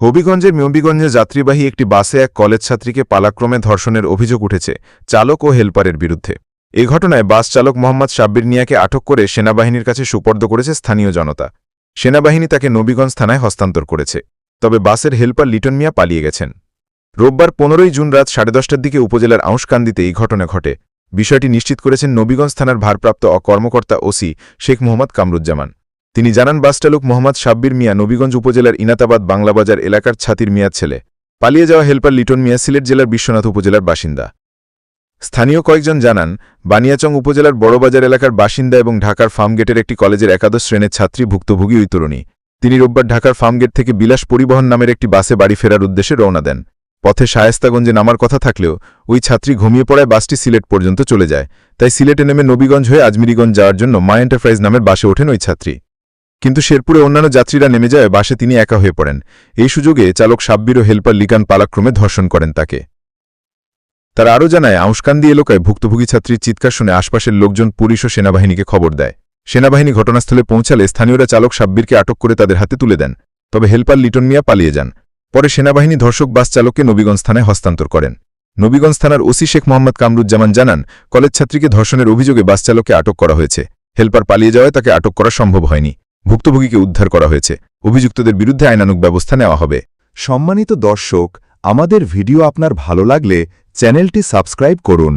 হবিগঞ্জের মিয়ম্বিগঞ্জে যাত্রীবাহী একটি বাসে এক কলেজ ছাত্রীকে পালাক্রমে ধর্ষণের অভিযোগ উঠেছে চালক ও হেলপারের বিরুদ্ধে। এ ঘটনায় বাস চালক মোহাম্মদ সাব্বির নিয়াকে আটক করে সেনাবাহিনীর কাছে সুপর্দ করেছে স্থানীয় জনতা। সেনাবাহিনী তাকে নবীগঞ্জ থানায় হস্তান্তর করেছে। তবে বাসের হেলপার লিটন মিয়া পালিয়ে গেছেন। রোববার পনেরোই জুন রাত সাড়ে দশটার দিকে উপজেলার আউশকান্দিতে এই ঘটনা ঘটে। বিষয়টি নিশ্চিত করেছেন নবীগঞ্জ থানার ভারপ্রাপ্ত অকর্মকর্তা ওসি শেখ মোহাম্মদ কামরুজ্জামান। তিনি জানান, বাসচালক মোহাম্মদ সাব্বির মিয়া নবীগঞ্জ উপজেলার ইনাতাবাদ বাংলাবাজার এলাকার ছাতির মিয়ার ছেলে। পালিয়ে যাওয়া হেল্পার লিটন মিয়া সিলেট জেলার বিশ্বনাথ উপজেলার বাসিন্দা। স্থানীয় কয়েকজন জানান, বানিয়াচং উপজেলার বড়বাজার এলাকার বাসিন্দা এবং ঢাকার ফার্মগেটের একটি কলেজের একাদশ শ্রেণির ছাত্রী ভুক্তভোগী ওই তরুণী তিনি রোববার ঢাকার ফার্মগেট থেকে বিলাস পরিবহন নামের একটি বাসে বাড়ি ফেরার উদ্দেশ্যে রওনা দেন। পথে শায়েস্তাগঞ্জে নামার কথা থাকলেও ওই ছাত্রী ঘুমিয়ে পড়ায় বাসটি সিলেট পর্যন্ত চলে যায়। তাই সিলেটে নেমে নবীগঞ্জ হয়ে আজমিরিগঞ্জ যাওয়ার জন্য মা এন্টারপ্রাইজ নামের বাসে ওঠেন ওই ছাত্রী। কিন্তু শেরপুরে অন্যান্য যাত্রীরা নেমে যায়, বাসে তিনি একা হয়ে পড়েন। এই সুযোগে চালক সাব্বির ও হেলপার লিকান পালাক্রমে ধর্ষণ করেন তাকে। তারা আরও জানায়, আউশকান্দি এলাকায় ভুক্তভোগী ছাত্রীর চিৎকার শুনে আশপাশের লোকজন পুলিশ ও সেনাবাহিনীকে খবর দেয়। সেনাবাহিনী ঘটনাস্থলে পৌঁছালে স্থানীয়রা চালক সাব্বিরকে আটক করে তাদের হাতে তুলে দেন। তবে হেলপার লিটন মিয়া পালিয়ে যান। পরে সেনাবাহিনী ধর্ষক বাস চালককে নবীগঞ্জ থানায় হস্তান্তর করেন। নবীগঞ্জ থানার ওসি শেখ মোহাম্মদ কামরুজ্জামান জানান, কলেজ ছাত্রীকে ধর্ষণের অভিযোগে বাস চালককে আটক করা হয়েছে। হেলপার পালিয়ে যাওয়ায় তাকে আটক করা সম্ভব হয়নি। ভুক্তভোগীকে উদ্ধার করা হয়েছে। অভিযুক্তদের বিরুদ্ধে আইনানুক ব্যবস্থা নেওয়া হবে। সম্মানিত দর্শক, আমাদের ভিডিও আপনার ভালো লাগলে চ্যানেলটি সাবস্ক্রাইব করুন।